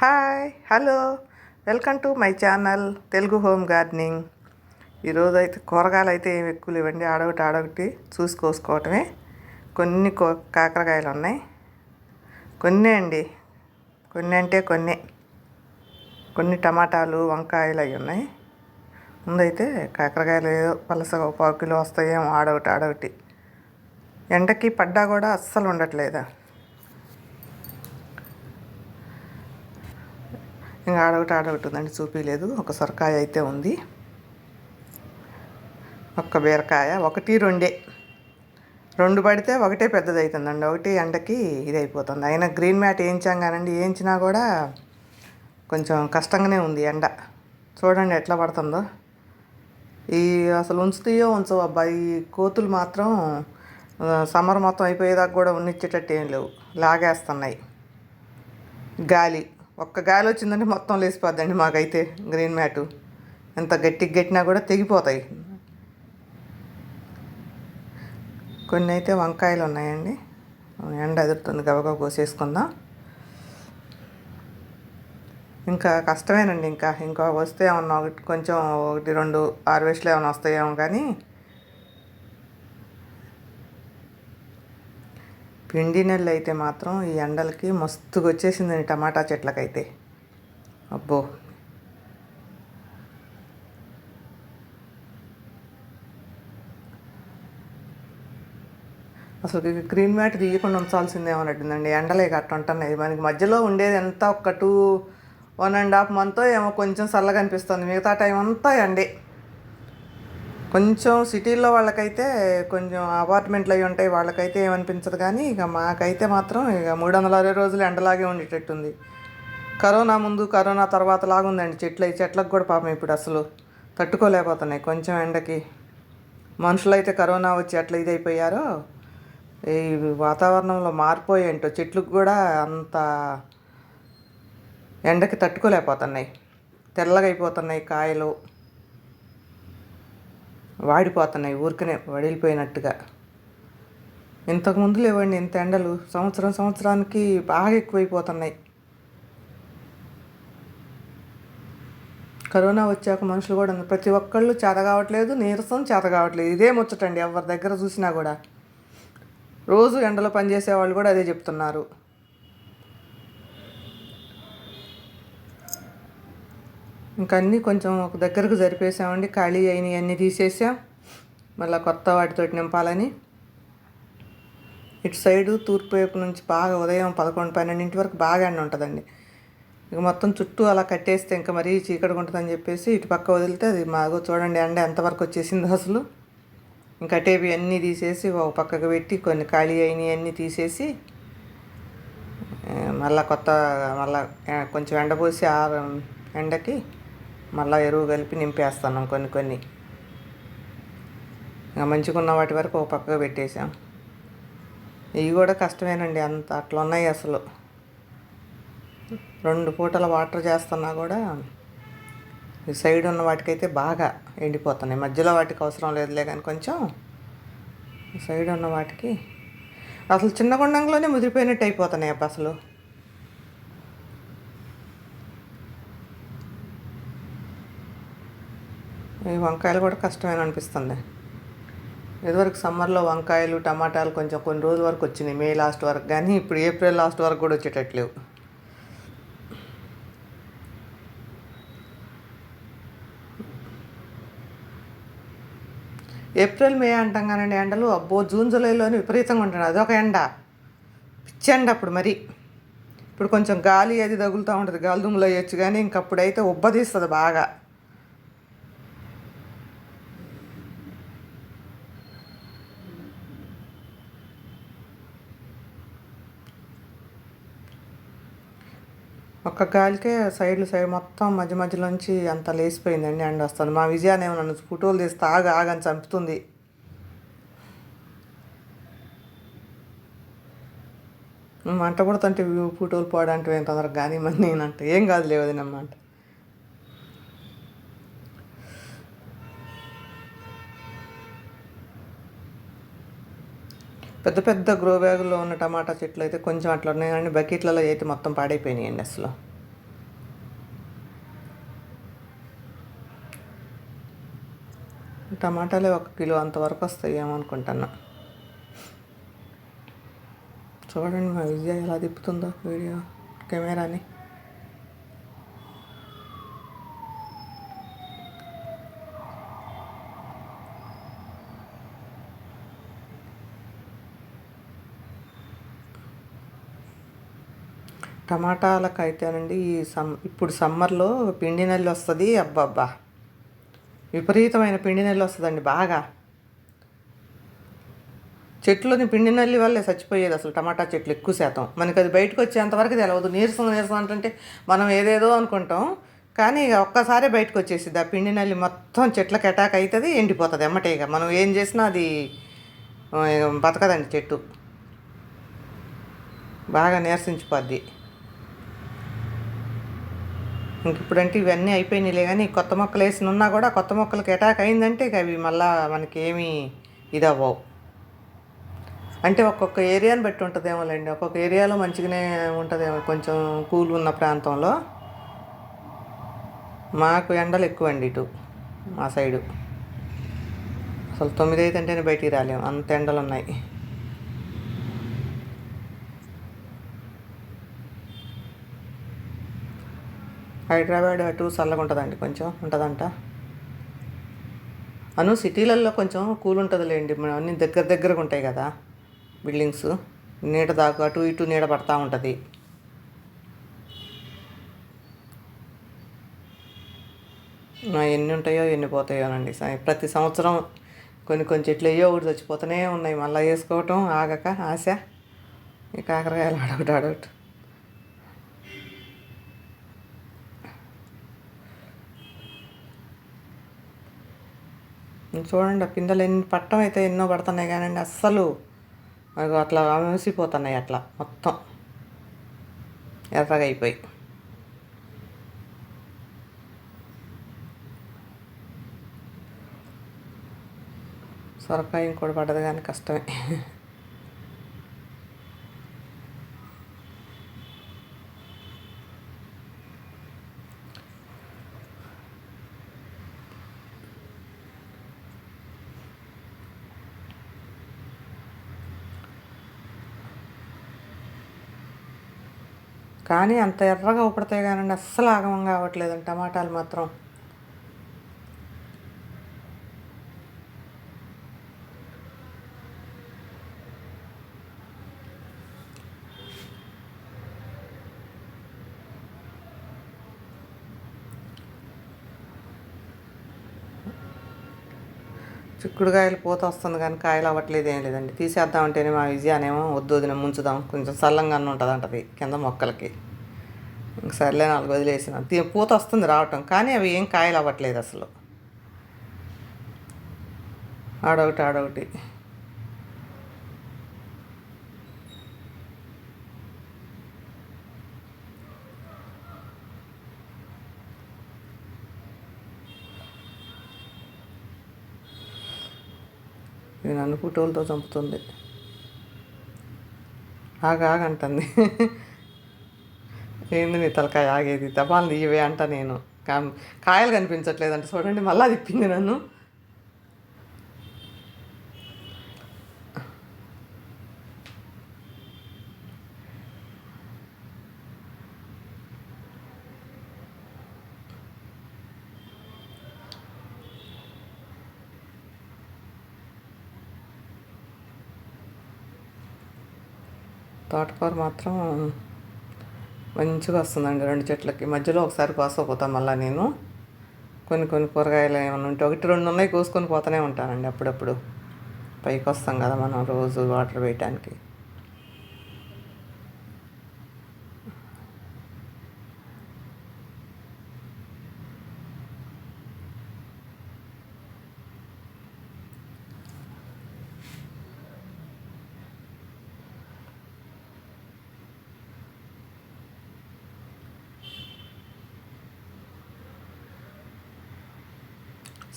Hi hello. Welcome to my channel Telugu home gardening. ఈరోజు అయితే కూరగాయలు అయితే ఏమి ఎక్కువ లేవండి. ఆడొకటి ఆడొకటి చూసుకోసుకోవటమే కొన్ని కో కాకరకాయలు ఉన్నాయి. కొన్ని అండి. కొన్ని అంటే కొన్ని. కొన్ని టమాటాలు వంకాయలు అవి ఉన్నాయి. ముందైతే కాకరకాయలు ఏదో పలసగా పావు కిలో వస్తాయేమో ఆడొకటి ఆడొకటి. ఎండకి పడ్డా కూడా అస్సలు ఉండట్లేదా? ఇంకా ఆడొకటి ఆడొకటి ఉందండి చూపించలేదు ఒక సొరకాయ అయితే ఉంది. ఒక్క బీరకాయ ఒకటి రెండే. రెండు పడితే ఒకటే పెద్దది అవుతుందండి ఒకటి ఎండకి ఇది అయిపోతుంది అయినా గ్రీన్ మ్యాట్ వేయించాం కానండి వేయించినా కూడా కొంచెం కష్టంగానే ఉంది ఎండ. చూడండి ఎట్లా పడుతుందో. ఈ అసలు ఉంచుతాయో ఉంచవు అబ్బా ఈ కోతులు మాత్రం సమ్మర్ మొత్తం అయిపోయేదాకా కూడా ఉన్నిచ్చేటట్టు ఏం లేవు. లాగేస్తున్నాయి. గాలి. ఒక్క గాలి వచ్చిందంటే మొత్తం లేచిపోద్దండి మాకైతే గ్రీన్ మ్యాటు ఎంత గట్టికి గట్టినా కూడా తెగిపోతాయి. కొన్ని అయితే వంకాయలు ఉన్నాయండి. ఎండ ఎదురుతుంది గబగబ కోసేసుకుందాం. ఇంకా కష్టమేనండి ఇంకా. ఇంకా వస్తే ఏమన్నా ఒకటి కొంచెం ఒకటి రెండు హార్వెస్ట్లు ఏమైనా వస్తాయేమో కానీ పిండి నెల్లు అయితే మాత్రం ఈ ఎండలకి మస్తుగా వచ్చేసిందండి టమాటా చెట్లకైతే. అబ్బో. అసలు గ్రీన్ మ్యాట్ తీయకుండా ఉంచాల్సిందే అన్నట్టుందండి. ఎండలే గట్ట ఉంటున్నాయి. మనకి మధ్యలో ఉండేది ఎంత ఒక two one and half month ఏమో కొంచెం చల్లగా అనిపిస్తుంది. మిగతా టైం అంతా ఎండే. కొంచెం సిటీల్లో వాళ్ళకైతే కొంచెం అపార్ట్మెంట్లు అవి ఉంటాయి వాళ్ళకైతే ఏమనిపించదు. కానీ ఇక మాకైతే మాత్రం ఇక మూడు వందల అరవై రోజులు ఎండలాగే ఉండేటట్టుంది. కరోనా ముందు కరోనా తర్వాత లాగా ఉందండి చెట్లు చెట్లకు కూడా పాపం ఇప్పుడు అసలు తట్టుకోలేకపోతున్నాయి కొంచెం ఎండకి. మనుషులు అయితే కరోనా వచ్చి ఎట్లా ఇదైపోయారో ఈ వాతావరణంలో మార్పు ఏంటో చెట్లకు కూడా అంత ఎండకి తట్టుకోలేకపోతున్నాయి. తెల్లగా అయిపోతున్నాయి కాయలు. వాడిపోతున్నాయి ఊరికనే వడిలిపోయినట్టుగా. ఇంతకుముందు లేవండి ఇంత ఎండలు. సంవత్సరం సంవత్సరానికి బాగా ఎక్కువైపోతున్నాయి. కరోనా వచ్చాక మనుషులు కూడా ప్రతి ఒక్కళ్ళు చేత కావట్లేదు నీరసం చేత కావట్లేదు. ఇదే ముచ్చటండి ఎవరి దగ్గర చూసినా కూడా. రోజు ఎండలో పనిచేసే వాళ్ళు కూడా అదే చెప్తున్నారు. ఇంకా అన్నీ కొంచెం ఒక దగ్గరకు జరిపేసామండి. ఖాళీ అయినవి అన్నీ తీసేసాం. మళ్ళీ కొత్త వాటితోటి నింపాలని. ఇటు సైడు తూర్పు వైపు నుంచి బాగా ఉదయం పదకొండు పన్నెండింటి వరకు బాగా ఎండ ఉంటుందండి. ఇక మొత్తం చుట్టూ అలా కట్టేస్తే ఇంకా మరీ చీకటిగా ఉంటుందని చెప్పేసి ఇటు పక్క వదిలితే అది మాకు చూడండి ఎండ ఎంతవరకు వచ్చేసింది అసలు. ఇంకా టేపు అన్నీ తీసేసి ఒక పక్కకు పెట్టి కొన్ని ఖాళీ అయినవి అన్నీ తీసేసి మళ్ళీ కొత్త మళ్ళీ కొంచెం ఎండపోసి ఆ ఎండకి మళ్ళా ఎరువు కలిపి నింపేస్తున్నాం కొన్ని కొన్ని. ఇంకా మంచిగా ఉన్న వాటి వరకు ఒక పక్కకు పెట్టేసాం ఇవి కూడా కష్టమేనండి అంత అట్లా ఉన్నాయి అసలు. రెండు పూటల వాటర్ చేస్తున్నా కూడా ఈ సైడ్ ఉన్న వాటికైతే బాగా ఎండిపోతున్నాయి. మధ్యలో వాటికి అవసరం లేదులే కానీ కొంచెం సైడ్ ఉన్న వాటికి. అసలు చిన్న గుండంలోనే ముదిరిపోయినట్టు అయిపోతున్నాయి అబ్బా అసలు. ఈ వంకాయలు కూడా కష్టమైన అనిపిస్తుంది. ఇదివరకు సమ్మర్లో వంకాయలు టమాటాలు కొంచెం కొన్ని రోజుల వరకు వచ్చినాయి. మే లాస్ట్ వరకు కానీ ఇప్పుడు ఏప్రిల్ లాస్ట్ వరకు కూడా వచ్చేటట్లేవు. ఏప్రిల్ మే అంటాం కానీ ఎండలు అబ్బో జూన్ జూలైలోనే విపరీతంగా ఉంటుంది అదొక ఎండ. పిచ్చి ఎండ అప్పుడు మరి. ఇప్పుడు కొంచెం గాలి అది తగులుతూ ఉంటుంది. గాలి దుమ్ములు వేయచ్చు కానీ ఇంకప్పుడైతే ఉబ్బదీస్తుంది బాగా. ఒక్క గాలికే సైడ్లు సైడ్ మొత్తం మధ్య మధ్యలోంచి అంత లేచిపోయిందండి ఎండ వస్తుంది మా విజయాన్ని నన్ను ఫోటోలు తీస్తే ఆగా ఆగని చంపుతుంది. మంట పడుతుంటే ఫోటోలు పోవడానికి ఏం తొందరగా కానీ మరి నేనంటే. ఏం కాదు లేవది అంటే. పెద్ద పెద్ద గ్రో బ్యాగుల్లో ఉన్న టమాటా చెట్లు అయితే కొంచెం అట్లా ఉన్నాయి కానీ బకెట్లలో అయితే మొత్తం పాడైపోయినాయండి అసలు. టమాటాలే ఒక కిలో అంతవరకు వస్తాయి అనుకుంటున్నా. చూడండి మా విజయ ఎలా తిప్పుతుందో వీడియో కెమెరాని. టమాటాలకు అయితేనండి ఈ సమ్ ఇప్పుడు సమ్మర్లో పిండి నెల్లి వస్తుంది అబ్బబ్బా. విపరీతమైన పిండి నెల్లి వస్తుందండి బాగా. చెట్లోని పిండి నల్లి వల్లే చచ్చిపోయేది అసలు టమాటా చెట్లు ఎక్కువ శాతం. మనకి అది బయటకు వచ్చేంతవరకు తెలవదు. నీరసం నీరసం అంటే మనం ఏదేదో అనుకుంటాం. కానీ ఇక ఒక్కసారి బయటకు వచ్చేసింది ఆ పిండి నల్లి మొత్తం చెట్లకు అటాక్ అవుతుంది ఎండిపోతుంది ఎమ్మటే ఇక. మనం ఏం చేసినా అది బతకదండి చెట్టు. బాగా నీరసించిపోద్ది. ఇంక ఇప్పుడంటే ఇవన్నీ అయిపోయినాయిలే కానీ కొత్త మొక్కలు వేసిన ఉన్నా కూడా కొత్త మొక్కలకి అటాక్ అయిందంటే ఇక అవి మళ్ళీ మనకి ఏమీ ఇది అవ్వవు అంటే ఒక్కొక్క ఏరియాని బట్టి ఉంటుందేమోలేండి. ఒక్కొక్క ఏరియాలో మంచిగానే ఉంటుందేమో కొంచెం కూల్ ఉన్న ప్రాంతంలో. మాకు ఎండలు ఎక్కువ అండి ఇటు మా సైడు. అసలు తొమ్మిది ఐదు అంటేనే బయటికి రాలేము అంత ఎండలు ఉన్నాయి హైదరాబాద్ అటు చల్లగా ఉంటుందండి కొంచెం ఉంటుందంట. అను సిటీలలో కొంచెం కూల్ ఉంటుందిలేండి అన్ని దగ్గర దగ్గరగా ఉంటాయి కదా బిల్డింగ్స్. నీడ దాకా అటు ఇటు నీడ పడతా ఉంటుంది. ఎన్ని ఉంటాయో ఎన్ని పోతాయోనండి. ప్రతి సంవత్సరం కొన్ని కొన్ని చెట్లు అయ్యో ఒకటి చచ్చిపోతూనే ఉన్నాయి. మళ్ళీ వేసుకోవటం ఆగక ఆశ. ఈ కాకరకాయలు అడగట అడగట చూడండి ఆ పిందెలు ఎన్ని పట్టం అయితే ఎన్నో పడుతున్నాయి కానండి అస్సలు అవి అట్లా అమసిపోతున్నాయి అట్లా మొత్తం. ఎర్రగా అయిపోయి. సొరకాయ ఇంకోటి పడ్డది కానీ కష్టమే. కానీ అంత ఎర్రగా ఉపడతాయి కానండి అస్సలు ఆగమం కావట్లేదు టమాటాలు మాత్రం. చిక్కుడుకాయలు పూత వస్తుంది కానీ కాయలు అవ్వట్లేదు ఏం లేదండి. తీసేద్దామంటేనే మా విజయానేమో వద్దు వదిన ముంచుదాం. కొంచెం సల్లంగానే ఉంటుంది అంటది కింద మొక్కలకి. ఇంక సర్లే నాలుగు వదిలేసిన పూత వస్తుంది రావటం కానీ అవి ఏం కాయలు అవ్వట్లేదు అసలు. ఆడొకటి ఆడొకటి. ఇది నన్ను ఫోటోలతో చంపుతుంది. ఆగ ఆగంటుంది ఏంది నీ తలకాయ ఆగేది? తపాలు ఇవే అంట నేను. కా- కాయలు కనిపించట్లేదంట. చూడండి మళ్ళా తిప్పింది నన్ను. తోటకూర మాత్రం మంచిగా వస్తుందండి రెండు చెట్లకి. మధ్యలో ఒకసారి కోసపోతాం మళ్ళీ నేను. కొన్ని కొన్ని కూరగాయలు ఏమైనా ఉంటే ఒకటి రెండు ఉన్నాయి కోసుకొని పోతూనే ఉంటానండి అప్పుడప్పుడు. పైకి వస్తాం కదా మనం రోజు వాటర్ వేయటానికి.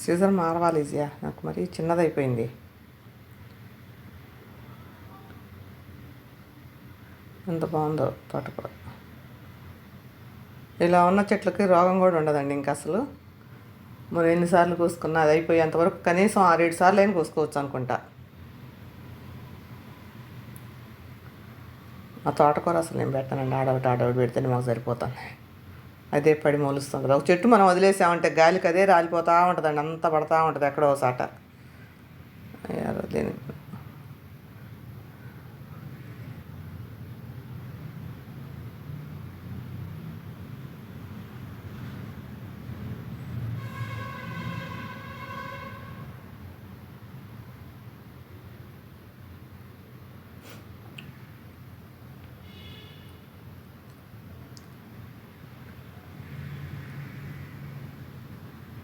సీజన్ మారవాలి ఈజీయా నాకు మరి చిన్నదైపోయింది ఎంత బాగుందో తోటకూర. ఇలా ఉన్న చెట్లకి రోగం కూడా ఉండదండి ఇంకా అసలు. మరి ఎన్నిసార్లు కోసుకున్నా అది అయిపోయేంతవరకు కనీసం ఆరేడు సార్లు అయినా కోసుకోవచ్చు అనుకుంటా. ఆ తోటకూర అసలు నేను పెట్టానండి. ఆడవిటి ఆడవిటి పెడితేనే మాకు సరిపోతుంది. అదే పడి మొలుస్తుంది ఒక చెట్టు మనం వదిలేసామంటే గాలికి అదే రాలిపోతూ ఉంటుందండి. అంత పడతా ఉంటుంది ఎక్కడో సాట. దీని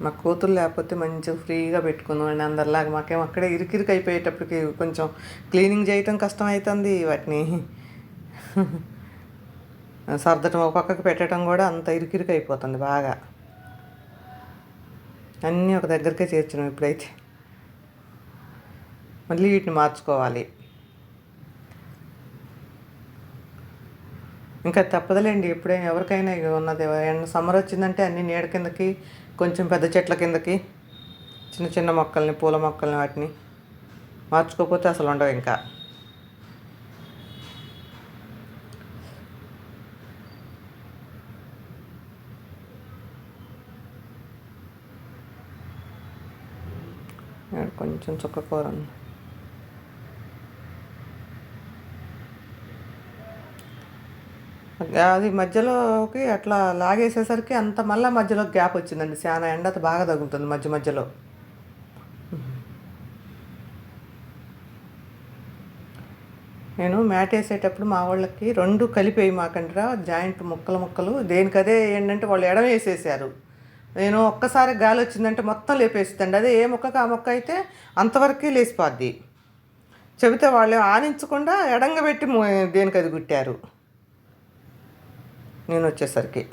మా కూతురు లేకపోతే మంచిగా ఫ్రీగా పెట్టుకున్నాం అండి అందరిలాగా మాకేం అక్కడే ఇరికిరికి అయిపోయేటప్పటికి కొంచెం క్లీనింగ్ చేయటం కష్టం అవుతుంది వాటిని. సర్దటం ఒక పక్కకి పెట్టడం కూడా అంత ఇరికిరికి అయిపోతుంది బాగా. అన్నీ ఒక దగ్గరికే చేర్చినాం ఇప్పుడైతే. మళ్ళీ వీటిని మార్చుకోవాలి. ఇంకా తప్పదులేండి ఎప్పుడైనా ఎవరికైనా ఉన్నది ఎండ సమ్మర్ వచ్చిందంటే అన్ని నీడ కిందకి కొంచెం పెద్ద చెట్ల కిందకి చిన్న చిన్న మొక్కల్ని పూల మొక్కల్ని వాటిని మార్చుకోకపోతే అసలు ఉండవు ఇంకా. కొంచెం చుక్క కూర ఉంది. అది మధ్యలోకి అట్లా లాగేసేసరికి అంత మళ్ళీ మధ్యలో గ్యాప్ వచ్చిందండి. చాలా ఎండ బాగా తగ్గుతుంది మధ్య మధ్యలో. నేను మ్యాట్ వేసేటప్పుడు మా వాళ్ళకి రెండు కలిపేయి వేయమాకండిరా జాయింట్ ముక్కలు ముక్కలు. దేనికదే ఏంటంటే వాళ్ళు ఎడం వేసేసారు. నేను ఒక్కసారి గాలి వచ్చిందంటే మొత్తం లేపేస్తుందండి. అదే ఏ మొక్కకు ఆ మొక్క అయితే అంతవరకే లేచిపోద్ది. చెబితే వాళ్ళు ఆనించకుండా ఎడంగా పెట్టి దేనికది దేనికి అది కుట్టారు. నేను వచ్చేసరికి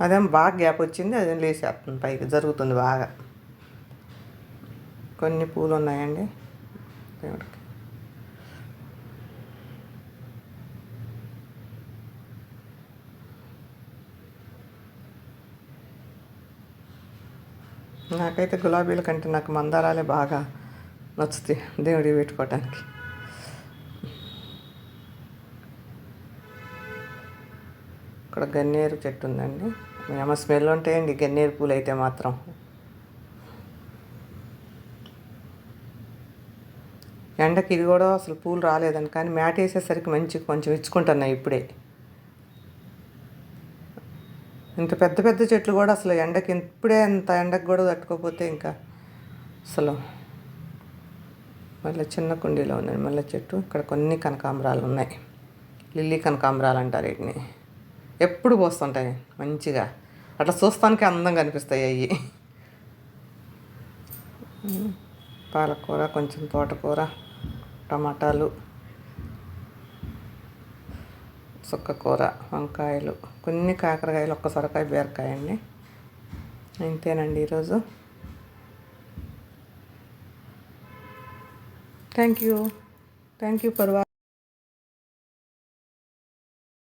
అదేం బాగా గ్యాప్ వచ్చింది అదేం లేసేస్తుంది పైకి జరుగుతుంది బాగా. కొన్ని పూలు ఉన్నాయండి దేవుడికి నాకైతే గులాబీల కంటే నాకు మందారాలే బాగా నచ్చుతాయి దేవుడికి పెట్టుకోవటానికి ఇక్కడ గన్నేరు చెట్టు ఉందండి. ఏమో స్మెల్ ఉంటాయండి గన్నేరు పూలు అయితే మాత్రం. ఎండకి ఇది కూడా అసలు పూలు రాలేదండి కానీ మ్యాట్ వేసేసరికి మంచి కొంచెం ఇచ్చుకుంటున్నాయి ఇప్పుడే. ఇంత పెద్ద పెద్ద చెట్లు కూడా అసలు ఎండకి ఇప్పుడే అంత ఎండకు కూడా తట్టుకోపోతే ఇంకా అసలు మళ్ళీ చిన్న కుండీలో ఉందండి మళ్ళీ చెట్టు. ఇక్కడ కొన్ని కనకాంబరాలు ఉన్నాయి. లిల్లీ కనకాంబరాలు అంటారు వీటిని. ఎప్పుడు పోస్తుంటాయి మంచిగా. అట్లా చూస్తానికి అందంగా అనిపిస్తాయి అవి పాలకూర కొంచెం తోటకూర టమాటాలు సుక్కకూర వంకాయలు కొన్ని కాకరకాయలు ఒక్క సొరకాయ బీరకాయ అండి. ఇంతేనండి ఈరోజు. Thank you. Thank you for